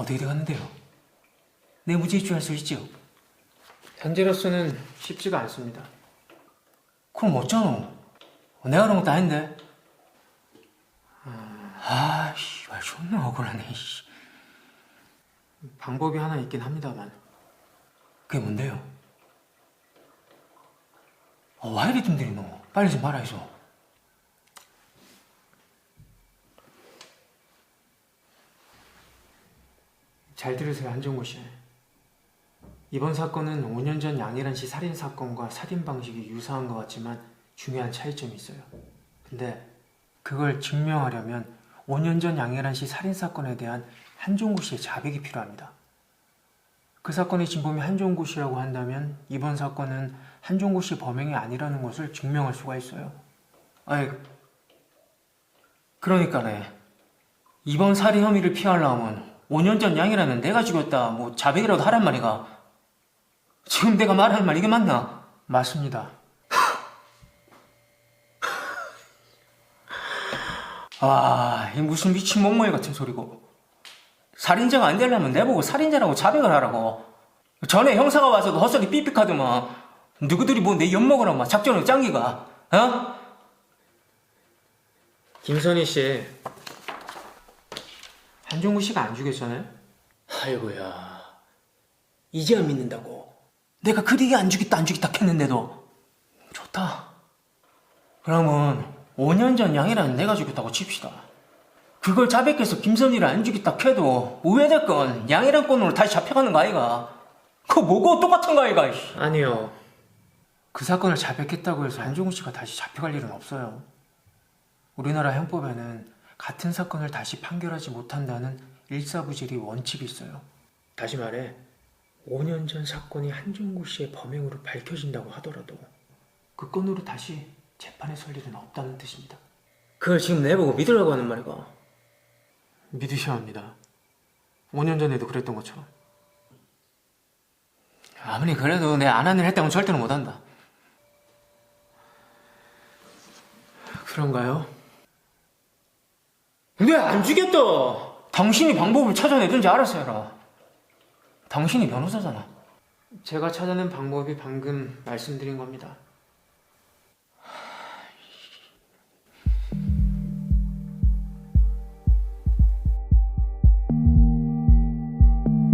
어떻게 돼갔는데요? 내 무죄 입증할 수 있지요? 현재로서는 쉽지가 않습니다. 그럼 어쩌노? 내가 그런 것도 아닌데. 아, 씨발 존나 억울하네. 씨. 방법이 하나 있긴 합니다만 그게 뭔데요? 어, 와 이리 뜸들이노? 빨리 좀 말아이 잘 들으세요 한정구 씨. 이번 사건은 5년 전 양일한 씨 살인 사건과 살인 방식이 유사한 것 같지만 중요한 차이점이 있어요. 근데 그걸 증명하려면 5년 전 양일한 씨 살인 사건에 대한 한종구 씨의 자백이 필요합니다. 그 사건의 진범이 한종구 씨라고 한다면 이번 사건은 한종구 씨 범행이 아니라는 것을 증명할 수가 있어요. 아이, 그러니까네. 이번 살인 혐의를 피하려면 5년 전 양이라는 내가 죽였다, 뭐 자백이라도 하란 말이가. 지금 내가 말하는 말 이게 맞나? 맞습니다. 아, 이 무슨 미친 목모이 같은 소리고. 살인자가 안 되려면 내보고 살인자라고 자백을 하라고. 전에 형사가 와서도 헛소리 삐삐하더만. 누구들이 뭐 내 엿먹으라고 막 작전을 짠 기가. 어? 김선희 씨, 한종구 씨가 안 죽였잖아요? 아이고야. 이제 안 믿는다고. 내가 그리게 안 죽겠다 안 죽겠다 했는데도. 좋다. 그러면 5년 전 양이라는 내가 죽였다고 칩시다. 그걸 자백해서 김선희를 안 죽였다 해도 우회될 건 양이란 건으로 다시 잡혀가는 거 아이가? 그거 뭐고 똑같은 거 아이가? 이씨. 아니요. 그 사건을 자백했다고 해서 한종구 씨가 다시 잡혀갈 일은 없어요. 우리나라 형법에는 같은 사건을 다시 판결하지 못한다는 일사부질이 원칙이 있어요. 다시 말해, 5년 전 사건이 한종구 씨의 범행으로 밝혀진다고 하더라도 그 건으로 다시 재판에 설 일은 없다는 뜻입니다. 그걸 지금 내보고 믿으라고 하는 말이가? 믿으셔야 합니다. 5년 전에도 그랬던 것처럼. 아무리 그래도 내안 하는 일 했다고는 절대로 못한다. 그런가요? 왜안 죽였다? 당신이 방법을 찾아내든지 알아서 해라. 당신이 변호사잖아. 제가 찾아낸 방법이 방금 말씀드린 겁니다.